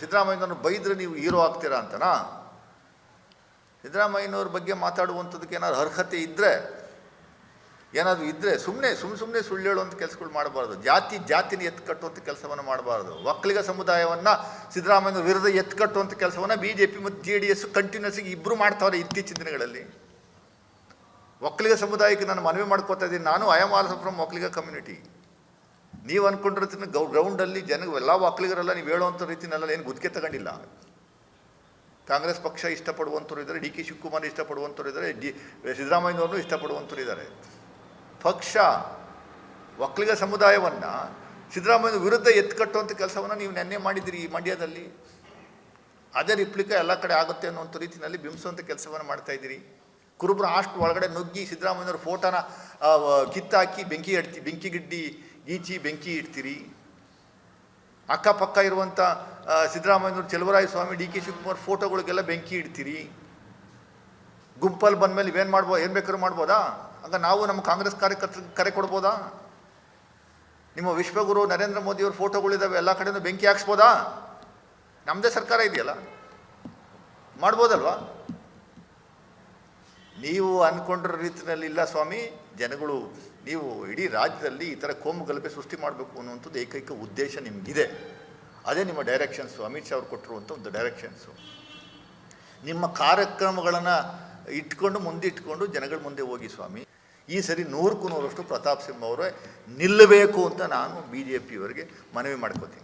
ಸಿದ್ದರಾಮಯ್ಯನವ್ರು ಬೈದ್ರೆ ನೀವು ಹೀರೋ ಆಗ್ತೀರಾ ಅಂತನಾ? ಸಿದ್ದರಾಮಯ್ಯನವ್ರ ಬಗ್ಗೆ ಮಾತಾಡುವಂಥದ್ದಕ್ಕೆ ಏನಾದ್ರು ಅರ್ಹತೆ ಇದ್ದರೆ ಏನಾದರೂ ಇದ್ದರೆ ಸುಮ್ಮನೆ ಸುಮ್ಮ ಸುಮ್ಮನೆ ಸುಳ್ಳು ಹೇಳುವಂಥ ಕೆಲಸಗಳು ಮಾಡಬಾರ್ದು. ಜಾತಿ, ಜಾತಿನ ಎತ್ಕಟ್ಟುವಂಥ ಕೆಲಸವನ್ನು ಮಾಡಬಾರ್ದು. ಒಕ್ಕಲಿಗ ಸಮುದಾಯವನ್ನು ಸಿದ್ದರಾಮಯ್ಯ ವಿರುದ್ಧ ಎತ್ಕಟ್ಟುವಂಥ ಕೆಲಸವನ್ನು ಬಿ ಜೆ ಪಿ ಮತ್ತು ಜೆ ಡಿ ಎಸ್ ಕಂಟಿನ್ಯೂಸ್ ಇಬ್ಬರು ಮಾಡ್ತಾವ್ರೆ ಇತ್ತೀಚಿನ ದಿನಗಳಲ್ಲಿ. ಒಕ್ಕಲಿಗ ಸಮುದಾಯಕ್ಕೆ ನಾನು ಮನವಿ ಮಾಡ್ಕೋತಾ ಇದ್ದೀನಿ. ನಾನು I am also from Vokkaliga community ನೀವು ಅಂದ್ಕೊಂಡಿರ್ತೀನಿ ಗೌ ಗ್ರೌಂಡಲ್ಲಿ ಜನ ಎಲ್ಲ ವಾಕ್ಲಿಗರೆಲ್ಲ ನೀವು ಹೇಳುವಂಥ ರೀತಿನೆಲ್ಲ ಏನು ಗುದ್ಕೆ ತಗೊಂಡಿಲ್ಲ. ಕಾಂಗ್ರೆಸ್ ಪಕ್ಷ ಇಷ್ಟಪಡುವಂಥವ್ರು ಇದ್ದಾರೆ, ಡಿ ಕೆ ಶಿವಕುಮಾರ್ ಇಷ್ಟಪಡುವಂಥವ್ರು ಇದ್ದಾರೆ, ಡಿ, ಸಿದ್ದರಾಮಯ್ಯನವ್ರನ್ನೂ ಇಷ್ಟಪಡುವಂಥವ್ರು ಇದ್ದಾರೆ. ಪಕ್ಷ ಒಕ್ಕಲಿಗ ಸಮುದಾಯವನ್ನು ಸಿದ್ದರಾಮಯ್ಯ ವಿರುದ್ಧ ಎತ್ಕಟ್ಟುವಂಥ ಕೆಲಸವನ್ನು ನೀವು ನೆನ್ನೆ ಮಾಡಿದ್ದೀರಿ ಈ ಮಂಡ್ಯದಲ್ಲಿ. ಅದೇ ರಿಪ್ಲಿಕ ಎಲ್ಲ ಕಡೆ ಆಗುತ್ತೆ ಅನ್ನುವಂಥ ರೀತಿಯಲ್ಲಿ ಬಿಂಬಿಸುವಂಥ ಕೆಲಸವನ್ನು ಮಾಡ್ತಾ ಇದ್ದೀರಿ. ಕುರುಬರ ಆಸ್ಟ್ ಒಳಗಡೆ ನುಗ್ಗಿ ಸಿದ್ದರಾಮಯ್ಯವ್ರ ಫೋಟೋನ ಕಿತ್ತಾಕಿ ಬೆಂಕಿ ಇಡ್ತಿ ಬೆಂಕಿ ಗಿಡ್ಡಿ ಗೀಚಿ ಬೆಂಕಿ ಇಡ್ತೀರಿ. ಅಕ್ಕಪಕ್ಕ ಇರುವಂಥ ಸಿದ್ದರಾಮಯ್ಯವ್ರ ಚೆಲುವರಾಯ ಸ್ವಾಮಿ ಡಿ ಕೆ ಶಿವಕುಮಾರ್ ಫೋಟೋಗಳಿಗೆಲ್ಲ ಬೆಂಕಿ ಇಡ್ತೀರಿ. ಗುಂಪಲ್ಲಿ ಬಂದಮೇಲೆ ಇವೇನು ಮಾಡ್ಬೋದು ಏನು ಬೇಕಾದ್ರೂ ಮಾಡ್ಬೋದಾ? ಅಂತ ನಾವು ನಮ್ಮ ಕಾಂಗ್ರೆಸ್ ಕಾರ್ಯಕರ್ತರಿಗೆ ಕರೆ ಕೊಡ್ಬೋದಾ? ನಿಮ್ಮ ವಿಶ್ವಗುರು ನರೇಂದ್ರ ಮೋದಿಯವ್ರ ಫೋಟೋಗಳಿದ್ದಾವೆ ಎಲ್ಲ ಕಡೆಯೂ ಬೆಂಕಿ ಹಾಕ್ಸ್ಬೋದಾ? ನಮ್ಮದೇ ಸರ್ಕಾರ ಇದೆಯಲ್ಲ? ಮಾಡ್ಬೋದಲ್ವಾ? ನೀವು ಅಂದ್ಕೊಂಡಿರೋ ರೀತಿಯಲ್ಲಿ ಇಲ್ಲ ಸ್ವಾಮಿ, ಜನಗಳು ನೀವು ಇಡೀ ರಾಜ್ಯದಲ್ಲಿ ಈ ಥರ ಕೋಮು ಗಲಭೆ ಸೃಷ್ಟಿ ಮಾಡಬೇಕು ಅನ್ನುವಂಥದ್ದು ಏಕೈಕ ಉದ್ದೇಶ ನಿಮಗಿದೆ. ಅದೇ ನಿಮ್ಮ ಡೈರೆಕ್ಷನ್ಸು ಅಮಿತ್ ಶಾ ಅವ್ರು ಕೊಟ್ಟಿರುವಂಥ ಒಂದು ಡೈರೆಕ್ಷನ್ಸು ನಿಮ್ಮ ಕಾರ್ಯಕ್ರಮಗಳನ್ನು ಇಟ್ಕೊಂಡು, ಮುಂದೆ ಇಟ್ಕೊಂಡು ಜನಗಳ ಮುಂದೆ ಹೋಗಿ ಸ್ವಾಮಿ. ಈ ಸರಿ ನೂರಕ್ಕೂ ನೂರಷ್ಟು ಪ್ರತಾಪ್ ಸಿಂಹ ಅವರೇ ನಿಲ್ಲಬೇಕು ಅಂತ ನಾನು ಬಿ ಜೆ ಪಿಯವರಿಗೆ ಮನವಿ ಮಾಡ್ಕೋತೀನಿ.